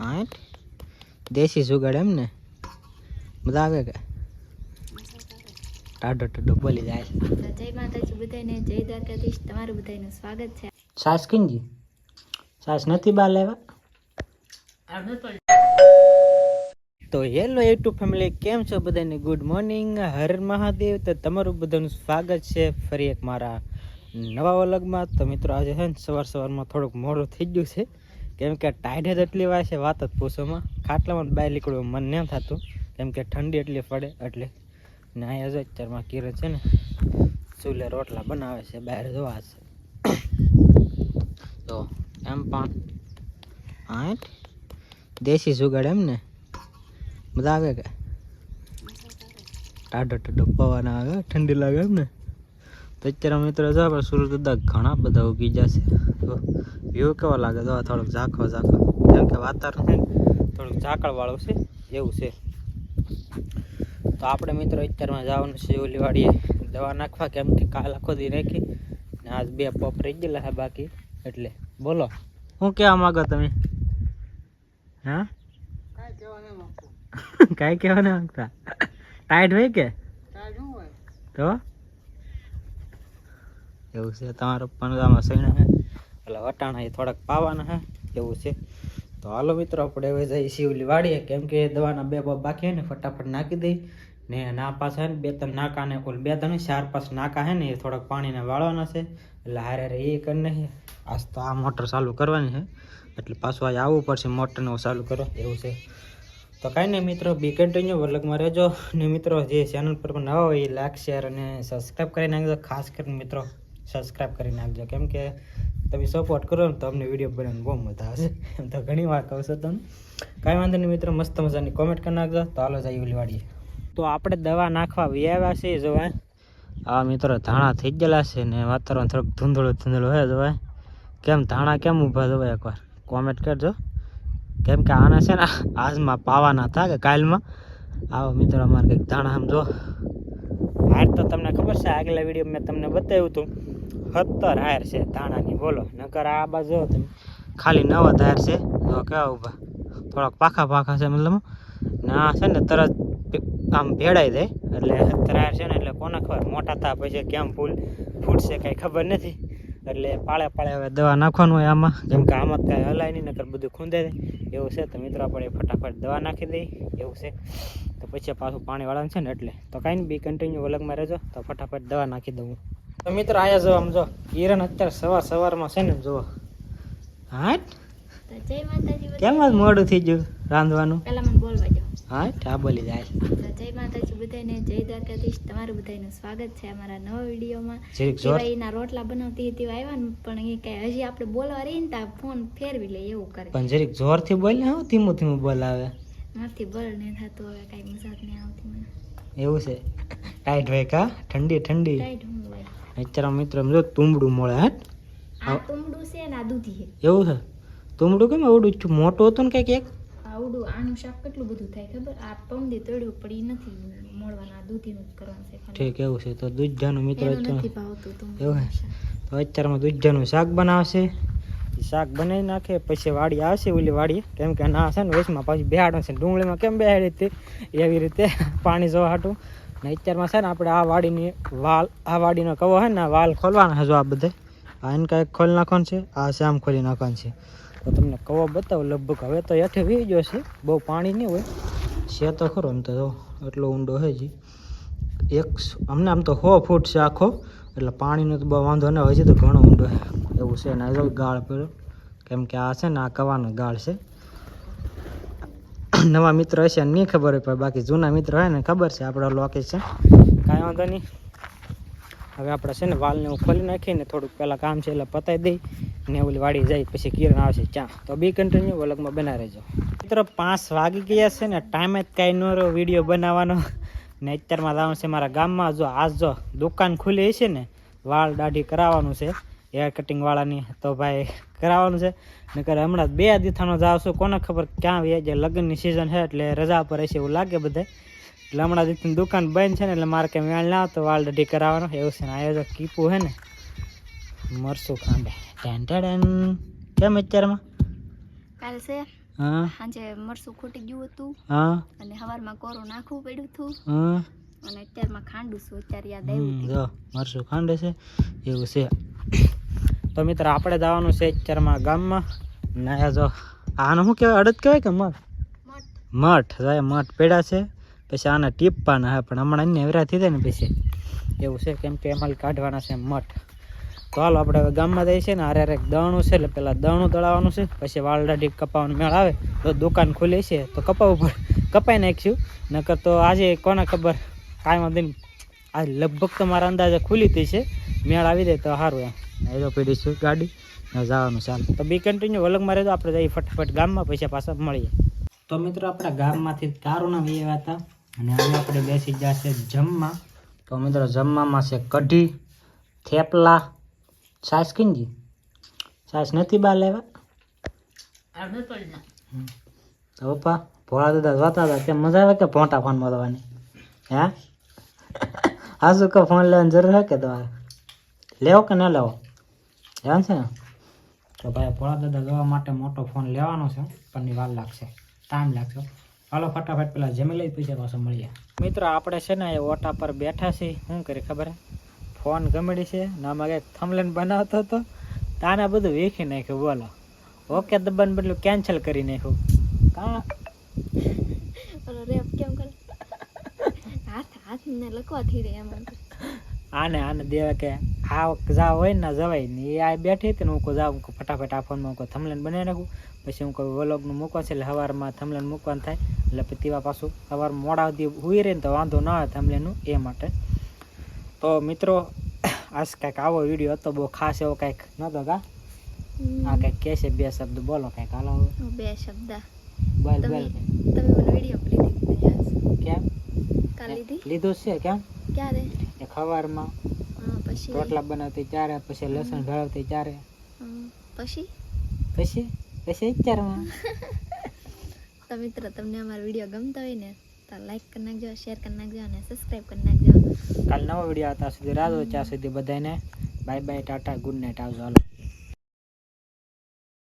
આઠ. દેશી સુગાડ એમ ને? મજા આવે કે? ટાઢો ટાઢો બોલી જાય જય માતાજી બધાને જય દ્વારકાધીશ. તમારું બધાનું સ્વાગત છે. સાસ કિંજી? સાસ નથી બહાર લેવા તો હેલો યુટ્યુબ ફેમિલી કેમ છો બધાને ગુડ મોર્નિંગ હર મહાદેવ. તો તમારું બધાનું સ્વાગત છે ફરી એક મારા નવા વલગમાં. તો મિત્રો આજે છે ને સવાર સવારમાં થોડુંક મોડું થઈ ગયું છે. કેમ કે ટાઈડ જ એટલી વાય છે વાત જ પૂછોમાં. ખાટલામાં બહાર નીકળવું મન ન થતું. કેમ કે ઠંડી એટલી પડે એટલે. ને અહીંયા જો અત્યારમાં કિરણ છે ને, ચૂલે રોટલા બનાવે છે, બહાર જોવા છે. તો એમ પણ આઠ દેશી સુગાડ એમ ને? મજા આવે કે? ટાઢો ટાઢો પવન આવે, ઠંડી લાગે એમ ને? તો અત્યારે મિત્રો જો આપણે સુરત બધા ઘણા બધા ઉગી જશે તો વ્યૂ કેવો લાગે? તો થોડોક ઝાંખો ઝાંખો. કેમ કે વાતાવરણ છે થોડુંક ઝાકળવાળું છે એવું છે. તો આપણે મિત્રો અત્યારમાં જવાનું છે ઓલી વાડીએ દવા નાખવા કેમ કે કાલ આખો દી નાખી ને આજ બે પપ રહી ગયેલા છે બાકી. એટલે બોલો. શું કહેવા માંગો તમે? હા? કાંઈ કહેવા ના માંગતા. ટાઈટ હોય કે? તો? એવું છે. તમારો પંદરમાં સૈણા હે. એટલે વટાણા એ થોડાક પાવાના હે. એવું છે. તો હાલો મિત્રો, આપણે હવે જઈ શિવલી વાળીએ કેમ કે દવાના બે પપ બાકી ને, ફટાફટ નાખી દઈ. ને ના પાછા હે ને, બે ત્રણ નાકા ને ઓલ બે ત્રણ, ચાર પાંચ નાકા હે ને, એ થોડાક પાણીને વાળવાના છે. એટલે હારે હારે એ કરી નહીં આજ તો આ મોટર ચાલુ કરવાની છે એટલે પાછું આજે આવવું પડશે મોટરને ચાલુ કરવા. એવું છે. તો કાંઈ નહીં મિત્રો બી કન્ટિન્યુ વલગમાં રહેજો. ને મિત્રો, જે ચેનલ પર પણ નવા હોય, એ લાઈક શેર અને સબસ્ક્રાઈબ કરી નાખજો. ખાસ કરીને મિત્રો. સબસ્ક્રાઈબ કરી નાખજો. કેમ કે તમે સપોર્ટ કરો ને તો અમને વીડિયો બનાવવાની બહુ મજા આવશે. એમ તો ઘણી વાર કહું છું તમને. કાંઈ વાંધો નહીં મિત્રો, મસ્ત મજાની કોમેન્ટ કરી નાખજો. તો હાલો જઈએ ઓલી વાડીએ તો આપણે દવા નાખવા વ્યાવ્યા છે જોવાય આ મિત્રો ધાણા થઈ ગયેલા છે ને વાતાવરણ થોડુંક ધૂંધળું ધૂંધળું હોય જોવાય કેમ ધાણા કેમ ઊભા જોવાય એકવાર? કોમેન્ટ કરજો. કેમ કે આના છે ને આજમાં પાવાના હતા કે કાલમાં. આવો મિત્રો અમારે કંઈક ધાણા સમજો હાર તો તમને ખબર છે, આગલા વીડિયો મેં તમને બતાવ્યું હતું. સત્તર હાર છે ધાણાની. બોલો, નકર આ બાજુ તમે. ખાલી નવ જ છે. તો કેવા ઊભા. થોડાક પાખા પાખા છે મતલબ ને છે ને તરત આમ ભેળાઈ જાય. એટલે સત્તર હાયર છે ને, એટલે કોને ખબર? મોટા થા પછી કેમ ફૂલ ફૂટશે કાંઈ ખબર નથી. એટલે પાળે પાળે હવે દવા નાખવાનું હોય આમાં. જેમ કે આમાં કાંઈ હલાય નહીં, નકર બધું ખૂંદે દે એવું છે તો મિત્રો, આપણે ફટાફટ દવા નાખી દઈએ. એવું છે. તો પછી પાછું પાણી વાળવાનું છે ને એટલે. તો કાંઈ નહીં, બી કન્ટિન્યુ અલગમાં રહેજો. તો ફટાફટ દવા નાખી દઉં તો મિત્રો આયા જો આમ જો કિરણ અત્યારે સવાર સવારમાં છે ને જુઓ હાટ? કેમ બધા જ મોડું થઈ ગયું રાંધવાનું? પહેલા મને બોલવા દો હાટ? આ બોલી જાય. જય માતાજી બધાને જય દ્વારકાધીશ. તમારું બધાનું સ્વાગત છે અમારા નવા વિડીયોમાં. એના રોટલા બનાવતી હતી આવ્યા ને પણ એ કઈ હજી આપણે બોલવા રહી ને ત્યાં ફોન ફેરવી લે એવું કરે. પણ જરીક જોરથી બોલે હા ધીમું ધીમું બોલાવે. મારથી બોલ ને થતું હવે કઈ મજાક નહીં આવતી મને. એવું છે. ટાઈટ હોય કા? ઠંડી ઠંડી. ટાઈટ હોય. અત્યારે મિત્રો જો તુંબડું મળે હે? આ તુમડું છે ને આ દૂધી છે. એવું છે? તુંબડું કેમ? આવડું છું. મોટું હતું ને કંઈક એક? આવડું આનું શાક કેટલું બધું થાય ખબર? આ પમદી તળ્યું પડી નથી મોડવાના આ દૂધીનું જ કરવાનું છે ઠીક એવું છે. તો દૂધજાનું મિત્રો નથી ભાવતું એવું હે? તો અત્યારમાં દૂધજાનું શાક બનાવશે. શાક બનાવી નાખે પછી વાડી આવશે ઓલી વાડી. કેમ કે ના છે ને વચમાં પાછી બેહાડો છે. ડુંગળીમાં કેમ બેહાડી હતી? એવી રીતે પાણી જોવા હાટું. ને અત્યારમાં છે ને આપણે આ વાડીની વાલ, આ વાડીનો કવો હોય ને વાલ ખોલવાના હજુ આ બધે. આ એને કાંઈક ખોલી નાખવાનું છે, આ શ્યામ ખોલી નાખવાનું છે. તો તમને કવો બતાવો લગભગ. હવે તો હેઠે વી ગયો છે, બહુ પાણી નહીં હોય. છે તો ખરો ને તો એટલો ઊંડો છે જી. એક અમને આમ તો સો ફૂટ છે આખો, એટલે પાણીનો તો બહુ વાંધો ન હોય છે તો ઘણો ઊંડો એવું છે ને ગાળ પડ્યો. કેમ કે આ છે ને, આ કવાનો ગાળ છે. નવા મિત્ર હશે નહીં ખબર હોય, પણ બાકી જૂના મિત્ર હોય ને ખબર છે, આપણા લોકેશન કાંઈ વાંધો નહીં. હવે આપણે છે ને વાલને હું ખોલી નાખીને થોડુંક પહેલાં કામ છે એટલે પતાવી દઈ ને ઓલી વાડી જાય પછી કિરણ આવશે ચાં તો બી કન્ટિન્યુ વલગમાં બના રહેજો. મિત્રો, પાંચ વાગી ગયા છે ને ટાઈમ જ કાંઈ ન રહ્યો, વીડિયો બનાવવાનો. ને અત્યારમાં જવાનું છે મારા ગામમાં, જો આજ જો દુકાન ખુલી હશે ને, વાળ દાઢી કરાવવાનું છે. હેર કટિંગ વાળાની તો ભાઈ કરાવવાનું છે. નકર હમણાં બે દીથાનો જાવ છું કોને ખબર ક્યાં વ્યાજ જે લગ્નની સિઝન છે એટલે રજા પર હશે એવું લાગે બધે. એટલે હમણાં દીથી દુકાન બંધ છે ને એટલે મારે કંઈ મેળ ના આવતો વાળ દઢી કરાવવાનો. એવું છે ને આયોજક કીપું છે ને. મરસું ખાંડે. ટેન ટેન કેમ અત્યારમાં? કાલ છે. હા. સાંજે મરસું ખૂટી ગયું હતું. હા. અને સવારમાં કોરું નાખવું પડ્યું હતું. હા. અને અત્યારમાં ખાંડું છું અત્યારે યાદ આવ્યું જો મરસું ખાંડે છે. એવું છે. તો મિત્ર, આપણે જવાનું છે અત્યારમાં ગામમાં. ને જો, આનું શું કહેવાય? અડદ કહેવાય કે મઠ? મઠ. જાય, મઠ પેડા છે. પછી આને ટીપવાના હે પણ હમણાં એને એવરા થઈ જાય ને પછી. એવું છે, કેમ કે એમાં કાઢવાના છે મઠ. તો હાલો, આપણે હવે ગામમાં જઈએ છીએ ને, હારે હારે દણું છે, એટલે પહેલાં દણું દળાવવાનું છે, પછી વાલડાડી કપાવવાનું મેળ આવે. તો દુકાન ખુલી છે, તો કપાવવું પડે. કપાઈ નાખીશું નકર તો આજે કોને ખબર? કાંઈ વાંધો નહીં. આ લગભગ તો મારા અંદાજે ખુલી થઈ છે. મેળ આવી જાય તો સારું એમ. તો પીડીશું ગાડી? ને જવાનું ચાલ. તો બી કન્ટિન્યુ વલગમાં રહેજો આપણે જઈએ ફટાફટ ગામમાં પૈસા પાછા મળીએ. તો મિત્રો આપણા ગામમાંથી વી આવ્યા હતા અને હવે આપણે બેસી જશે જમવા. તો મિત્રો જમવામાં છે કઢી થેપલા છાશ કિંજી? છાશ નથી બહાર લેવા? તો પપ્પા ભોળા દાદા જોતા હતા તે મજા આવે કે ભોંટા ફોન મળવાની? હે? આ શું કે ફોન લેવાની જરૂર હોય કે તમારે? લેવો કે ના લેવો? ધ્યાન છે? ને તો ભાઈ ભોળા દાદા જવા માટે મોટો ફોન લેવાનો છે. પણ વાર લાગશે. ટાઈમ લાગશે. હાલો ફટાફટ પેલા જમી લઈ પૈસા પાસે મળીએ. મિત્રો આપણે છે ને એ ઓટા પર બેઠા છીએ. શું કરી ખબર? ફોન ગમેડી છે. ને આમાં કંઈક થમલેન બનાવતો હતો. તાને બધું વેખી નાખ્યું. બોલો. ઓકે દબાણ બદલું કેન્સલ કરી નાખ્યું. કા? કેમ કરે? હાથ રહી એમાં. આને આને દેવા કે આ જા હોય ને જવાય ને એ આ બેઠી હતી ને હું કહું જાઉં ફટાફટ આ ફોનમાં કહું થમલેન બનાવી નાખું. પછી હું કહું વલોગનું મૂકવા છે એટલે સવારમાં થમલેન મૂકવાનું થાય. એટલે પછી તેવા પાછું સવારમાં મોડા સુધી હુઈ રહે ને તો વાંધો ના આવે થમલેનનું એ માટે. તો મિત્રો આજ કાંઈક આવો વીડિયો હતો બહુ ખાસ એવો કાંઈક નહોતો કા? આ કાંઈક કહે છે બે શબ્દ બોલો કાંઈક હાલો બે શબ્દ. બોલ બોલ. તમે મને વીડિયો લીધી કેમ? કાલ લીધું? છે કેમ? ક્યારે? એ ખવારમાં પછી? રોટલા બનાવતી ત્યારે પછી લસણ ઢળવતી ત્યારે. પછી? પછી? પછી અત્યારમાં. તો મિત્રો તમને અમારો વીડિયો ગમતો હોય ને તો લાઈક કરી નાખજો શેર કરી નાખજો અને સબસ્ક્રાઈબ કરી નાખજો. કાલ નવો વીડિયો આવતા સુધી રાહ જો ત્યાં સુધી બધાને bye bye tata good night આવજો હાલો.